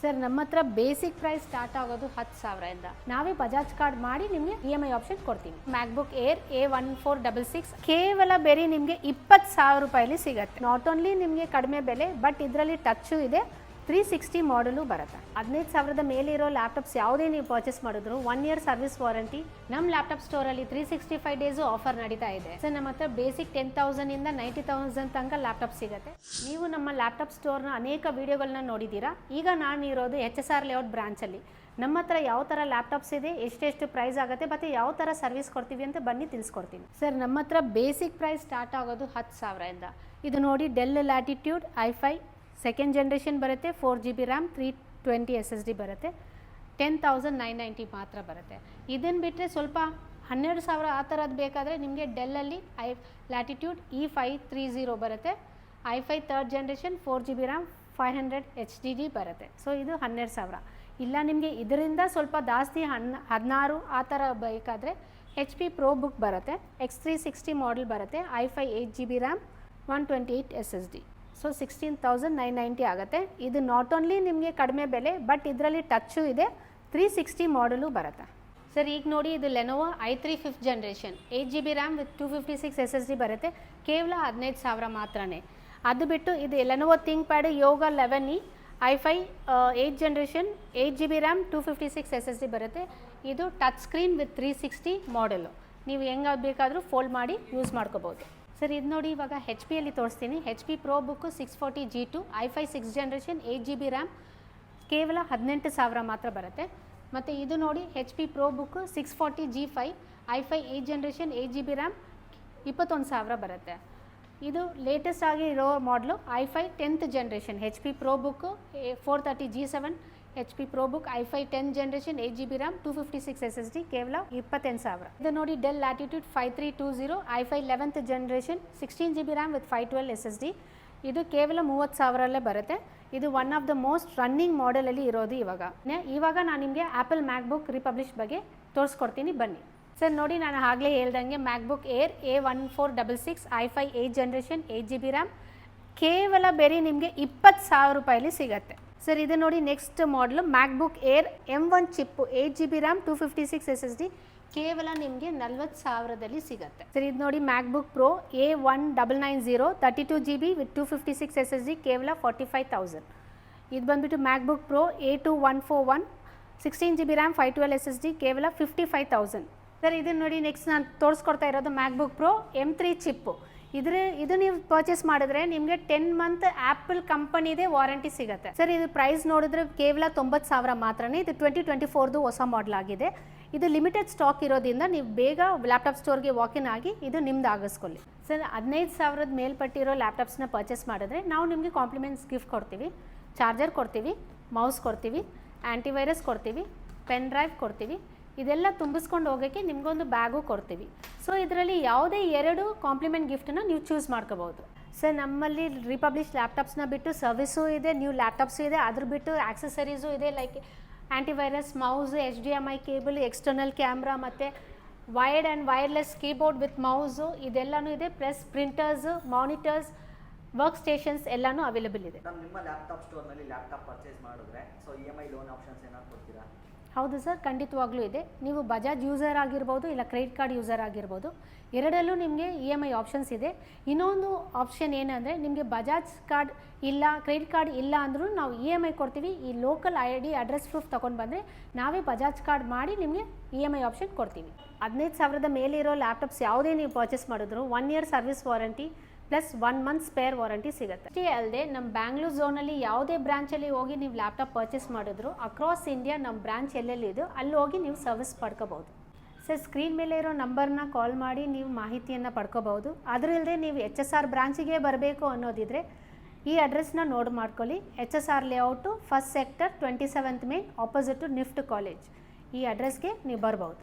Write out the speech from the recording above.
Sir, ನಮ್ಮ ಹತ್ರ basic price start ಆಗೋದು ಹತ್ತು ಸಾವಿರದಿಂದ ನಾವೇ ಬಜಾಜ್ ಕಾರ್ಡ್ ಮಾಡಿ ನಿಮಗೆ ಇ ಎಂ ಐ ಆಪ್ಷನ್ ಕೊಡ್ತೀವಿ. MacBook Air A one four double six ಕೇವಲ ಬೇರೆ ನಿಮಗೆ ಇಪ್ಪತ್ತು ಸಾವಿರ ರೂಪಾಯಿಲಿ ಸಿಗುತ್ತೆ. ನಾಟ್ ಓನ್ಲಿ ನಿಮಗೆ ಕಡಿಮೆ ಬೆಲೆ ಬಟ್ ಇದರಲ್ಲಿ ಟಚ್ಚು ಇದೆ. ತ್ರೀ ಸಿಕ್ಸ್ಟಿ ಮಾಡಲು ಬರುತ್ತೆ. ಹದಿನೈದು ಸಾವಿರದ ಮೇಲೆ ಇರೋ ಲ್ಯಾಪ್ಟಾಪ್ಸ್ ಯಾವುದೇ ನೀವು ಪರ್ಚೇಸ್ ಮಾಡಿದ್ರು ಒನ್ ಇಯರ್ ಸರ್ವಿಸ್ ವಾರಂಟಿ ನಮ್ಮ laptop ಸ್ಟೋರಲ್ಲಿ three sixty five days offer ನಡೀತಾ ಇದೆ. ಸರ್, ನಮ್ಮ ಹತ್ರ ಬೇಸಿಕ್ ಟೆನ್ ತೌಸಂಡ್ ಇಂದ ನೈಂಟಿ ತೌಸಂಡ್ ತನಕ ಲ್ಯಾಪ್ಟಾಪ್ ಸಿಗುತ್ತೆ. ನೀವು ನಮ್ಮ ಲ್ಯಾಪ್ಟಾಪ್ ಸ್ಟೋರ್ನ ಅನೇಕ ವಿಡಿಯೋಗಳನ್ನ ನೋಡಿದ್ದೀರಾ? ಈಗ ನಾನು ಇರೋದು ಎಚ್ ಎಸ್ ಆರ್ ಲೇಔಟ್ ಬ್ರಾಂಚಲ್ಲಿ ನಮ್ಮ ಹತ್ರ ಯಾವ ಥರ ಲ್ಯಾಪ್ಟಾಪ್ಸ್ ಇದೆ, ಎಷ್ಟೆಷ್ಟು ಪ್ರೈಸ್ ಆಗುತ್ತೆ, ಮತ್ತು ಯಾವ ಥರ ಸರ್ವಿಸ್ ಕೊಡ್ತೀವಿ ಅಂತ ಬನ್ನಿ ತಿಳಿಸ್ಕೊಡ್ತೀನಿ. ಸರ್, ನಮ್ಮ ಹತ್ರ ಬೇಸಿಕ್ ಪ್ರೈಸ್ ಸ್ಟಾರ್ಟ್ ಆಗೋದು ಹತ್ತು ಸಾವಿರದಿಂದ. ಇದು ನೋಡಿ Dell Latitude I five second generation ಬರುತ್ತೆ four G B RAM three twenty S S D ಬರುತ್ತೆ ಟೆನ್ ತೌಸಂಡ್ ನೈನ್ ನೈಂಟಿ ಮಾತ್ರ ಬರುತ್ತೆ. ಇದನ್ನು ಬಿಟ್ಟರೆ ಸ್ವಲ್ಪ ಹನ್ನೆರಡು ಸಾವಿರ ಆ ಥರದ್ದು ಬೇಕಾದರೆ ನಿಮಗೆ ಡೆಲ್ಲಲ್ಲಿ I Latitude E five three zero ಬರುತ್ತೆ. I five third generation four G B RAM five hundred H D D ಬರುತ್ತೆ. ಸೊ ಇದು ಹನ್ನೆರಡು ಸಾವಿರ. ಇಲ್ಲ ನಿಮಗೆ ಇದರಿಂದ ಸ್ವಲ್ಪ ಜಾಸ್ತಿ ಹನ್ ಹದಿನಾರು ಆ ಥರ ಬೇಕಾದರೆ ಎಚ್ ಪಿ ಪ್ರೋ ಬುಕ್ ಬರುತ್ತೆ. ಎಕ್ಸ್ ತ್ರೀ ಸಿಕ್ಸ್ಟಿ ಮಾಡಲ್ ಬರುತ್ತೆ, I five eight G B RAM one twenty eight S S D so sixteen thousand nine ninety ಆಗುತ್ತೆ. ಇದು ನಾಟ್ ಓನ್ಲಿ ನಿಮಗೆ ಕಡಿಮೆ ಬೆಲೆ ಬಟ್ ಇದರಲ್ಲಿ ಟಚ್ಚು ಇದೆ. ತ್ರೀ ಸಿಕ್ಸ್ಟಿ ಮಾಡಲು ಬರುತ್ತೆ. ಸರ್ ಈಗ ನೋಡಿ ಇದು Lenovo I three fifth generation eight G B RAM with two fifty six S S D ಬರುತ್ತೆ. ಕೇವಲ ಹದಿನೈದು ಸಾವಿರ ಮಾತ್ರನೇ. ಅದು ಬಿಟ್ಟು ಇದು Lenovo ThinkPad Yoga eleven E I five eight generation eight G B RAM two fifty six S S D ಬರುತ್ತೆ. ಇದು touch screen with three sixty model ನೀವು ಹೆಂಗೆ ಬೇಕಾದರೂ ಫೋಲ್ಡ್ ಮಾಡಿ ಯೂಸ್ ಮಾಡ್ಕೋಬೋದು. ಸರ್, ಇದು ನೋಡಿ ಇವಾಗ ಹೆಚ್ ಪಿಯಲ್ಲಿ ತೋರಿಸ್ತೀನಿ. H P ProBook six forty G two I five six generation eight G B RAM ಕೇವಲ ಹದಿನೆಂಟು ಸಾವಿರ ಮಾತ್ರ ಬರುತ್ತೆ. ಮತ್ತು ಇದು ನೋಡಿ H P ProBook six forty G five I five eight generation eight G B RAM ಇಪ್ಪತ್ತೊಂದು ಸಾವಿರ ಬರುತ್ತೆ. ಇದು ಲೇಟೆಸ್ಟ್ ಆಗಿ ಇರೋ model I five tenth generation H P ProBook four thirty G seven H P ProBook I five ten generation eight G B RAM two fifty six S S D ಕೇವಲ ಇಪ್ಪತ್ತೆಂಟು ಸಾವಿರ. ಇದು ನೋಡಿ Dell Latitude five three two zero I five eleventh generation sixteen G B RAM with five twelve S S D ಇದು ಕೇವಲ ಮೂವತ್ತು ಸಾವಿರಲ್ಲೇ ಬರುತ್ತೆ. ಇದು one of the most running ಮಾಡೆಲಲ್ಲಿ ಇರೋದು ಇವಾಗ. ಇವಾಗ ನಾನು ನಿಮಗೆ ಆ್ಯಪಲ್ ಮ್ಯಾಕ್ಬುಕ್ ರಿಪಬ್ಲಿಷ್ ಬಗ್ಗೆ ತೋರಿಸ್ಕೊಡ್ತೀನಿ. ಬನ್ನಿ. ಸರ್, ನೋಡಿ, ನಾನು ಆಗಲೇ ಹೇಳ್ದಂಗೆ MacBook Air A one four double six I five eight generation eight G B RAM ಕೇವಲ ಬೇರೆ ನಿಮಗೆ ಇಪ್ಪತ್ತು ಸಾವಿರ ರೂಪಾಯಲ್ಲಿ ಸಿಗತ್ತೆ. ಸರ್, ಇದು ನೋಡಿ next model MacBook Air M one chip eight G B RAM two fifty six S S D ಕೇವಲ ನಿಮಗೆ ನಲ್ವತ್ತು ಸಾವಿರದಲ್ಲಿ ಸಿಗುತ್ತೆ. ಸರ್, ಇದು ನೋಡಿ MacBook Pro A one double nine zero thirty two G B with two fifty six S S D ಕೇವಲ forty five thousand ಇದು ಬಂದುಬಿಟ್ಟು MacBook Pro A two one four one sixteen G B RAM five twelve S S D ಕೇವಲ fifty five thousand sir ಇದನ್ನು ನೋಡಿ next ನಾನು ತೋರಿಸ್ಕೊಡ್ತಾ ಇರೋದು MacBook pro M three ಚಿಪ್ಪು ಇದ್ರ ಇದು ನೀವು ಪರ್ಚೇಸ್ ಮಾಡಿದ್ರೆ ನಿಮಗೆ ಟೆನ್ ಮಂತ್ ಆ್ಯಪಲ್ ಕಂಪನಿದೇ ವಾರಂಟಿ ಸಿಗುತ್ತೆ. ಸರ್, ಇದು ಪ್ರೈಸ್ ನೋಡಿದ್ರೆ ಕೇವಲ ತೊಂಬತ್ತು ಸಾವಿರ ಮಾತ್ರನೇ, ಇದು ಟ್ವೆಂಟಿ ಟ್ವೆಂಟಿ ಫೋರ್ದು ಹೊಸ ಮಾಡಲ್ ಆಗಿದೆ. ಇದು ಲಿಮಿಟೆಡ್ ಸ್ಟಾಕ್ ಇರೋದ್ರಿಂದ ನೀವು ಬೇಗ ಲ್ಯಾಪ್ಟಾಪ್ ಸ್ಟೋರ್ಗೆ ವಾಕಿನ್ ಆಗಿ ಇದು ನಿಮ್ದು ಆಗಿಸ್ಕೊಳ್ಳಿ ಸರ್, ಹದಿನೈದು ಸಾವಿರದ ಮೇಲ್ಪಟ್ಟಿರೋ ಲ್ಯಾಪ್ಟಾಪ್ಸ್ನ ಪರ್ಚೇಸ್ ಮಾಡಿದ್ರೆ ನಾವು ನಿಮಗೆ ಕಾಂಪ್ಲಿಮೆಂಟ್ಸ್ ಗಿಫ್ಟ್ ಕೊಡ್ತೀವಿ. ಚಾರ್ಜರ್ ಕೊಡ್ತೀವಿ ಮೌಸ್ ಕೊಡ್ತೀವಿ ಆ್ಯಂಟಿವೈರಸ್ ಕೊಡ್ತೀವಿ ಪೆನ್ ಡ್ರೈವ್ ಕೊಡ್ತೀವಿ. ಇದೆಲ್ಲ ತುಂಬಿಸ್ಕೊಂಡು ಹೋಗೋಕ್ಕೆ ನಿಮಗೊಂದು ಬ್ಯಾಗು ಕೊಡ್ತೀವಿ. ಸೊ ಇದರಲ್ಲಿ ಯಾವುದೇ ಎರಡು ಕಾಂಪ್ಲಿಮೆಂಟ್ ಗಿಫ್ಟನ್ನು ನೀವು ಚೂಸ್ ಮಾಡ್ಕೋಬೋದು ಸರ್ ನಮ್ಮಲ್ಲಿ ರಿಪಬ್ಲಿಷ್ ಲ್ಯಾಪ್ಟಾಪ್ಸ್ನ ಬಿಟ್ಟು ಸರ್ವಿಸು ಇದೆ ನ್ಯೂ ಲ್ಯಾಪ್ಟಾಪ್ಸು ಇದೆ, ಅದ್ರ ಬಿಟ್ಟು ಆಕ್ಸೆಸರೀಸು ಇದೆ like antivirus mouse H D M I cable external camera ಮತ್ತು wired and wireless keyboard with mouse ಇದೆಲ್ಲನೂ ಇದೆ plus printers monitors work stations ಎಲ್ಲನೂ ಅವೈಲೇಬಲ್ ಇದೆ. ನಮ್ಮ ಲ್ಯಾಪ್ಟಾಪ್ ಸ್ಟೋರ್ನಲ್ಲಿ ಲ್ಯಾಪ್ಟಾಪ್ ಪರ್ಚೇಸ್ ಮಾಡಿದ್ರೆ so E M I loan options ಏನಾದ್ರು ಕೊಡ್ತೀರಾ? ಹೌದು ಸರ್, ಖಂಡಿತವಾಗ್ಲೂ ಇದೆ. ನೀವು ಬಜಾಜ್ ಯೂಸರ್ ಆಗಿರ್ಬೋದು ಇಲ್ಲ ಕ್ರೆಡಿಟ್ ಕಾರ್ಡ್ ಯೂಸರ್ ಆಗಿರ್ಬೋದು, ಎರಡಲ್ಲೂ ನಿಮಗೆ ಇ ಎಂ ಐ ಆಪ್ಷನ್ಸ್ ಇದೆ. ಇನ್ನೊಂದು ಆಪ್ಷನ್ ಏನಂದರೆ, ನಿಮಗೆ ಬಜಾಜ್ ಕಾರ್ಡ್ ಇಲ್ಲ ಕ್ರೆಡಿಟ್ ಕಾರ್ಡ್ ಇಲ್ಲ ಅಂದರೂ ನಾವು ಇ ಎಂ ಐ ಕೊಡ್ತೀವಿ. ಈ local I D address proof ತೊಗೊಂಡು ಬಂದರೆ ನಾವೇ ಬಜಾಜ್ ಕಾರ್ಡ್ ಮಾಡಿ ನಿಮಗೆ ಇ ಎಂ ಐ ಆಪ್ಷನ್ ಕೊಡ್ತೀವಿ. ಹದಿನೈದು ಸಾವಿರದ ಮೇಲಿರೋ ಲ್ಯಾಪ್ಟಾಪ್ಸ್ ಯಾವುದೇ ನೀವು ಪರ್ಚೇಸ್ ಮಾಡಿದ್ರು one year service warranty plus one month spare warranty ಸಿಗುತ್ತೆ. ಅಷ್ಟೇ ಅಲ್ಲದೆ ನಮ್ಮ ಬ್ಯಾಂಗ್ಳೂರ್ ಝೋನಲ್ಲಿ ಯಾವುದೇ ಬ್ರಾಂಚಲ್ಲಿ ಹೋಗಿ ನೀವು ಲ್ಯಾಪ್ಟಾಪ್ ಪರ್ಚೇಸ್ ಮಾಡಿದ್ರು, ಅಕ್ರಾಸ್ ಇಂಡಿಯಾ ನಮ್ಮ ಬ್ರಾಂಚ್ ಎಲ್ಲೆಲ್ಲಿದೆಯೋ ಅಲ್ಲಿ ಹೋಗಿ ನೀವು ಸರ್ವಿಸ್ ಪಡ್ಕೋಬಹುದು ಸರ್, ಸ್ಕ್ರೀನ್ ಮೇಲೆ ಇರೋ ನಂಬರ್ನ ಕಾಲ್ ಮಾಡಿ ನೀವು ಮಾಹಿತಿಯನ್ನು ಪಡ್ಕೋಬಹುದು ಅದರಲ್ಲದೆ ನೀವು ಎಚ್ ಎಸ್ ಆರ್ ಬ್ರಾಂಚಿಗೆ ಬರಬೇಕು ಅನ್ನೋದಿದ್ರೆ ಈ ಅಡ್ರೆಸ್ನ ನೋಡ್ ಮಾಡ್ಕೊಳ್ಳಿ. H S R layout, first sector, twenty seventh main to NIFT college. ಈ ಅಡ್ರೆಸ್ಗೆ ನೀವು ಬರ್ಬೋದು.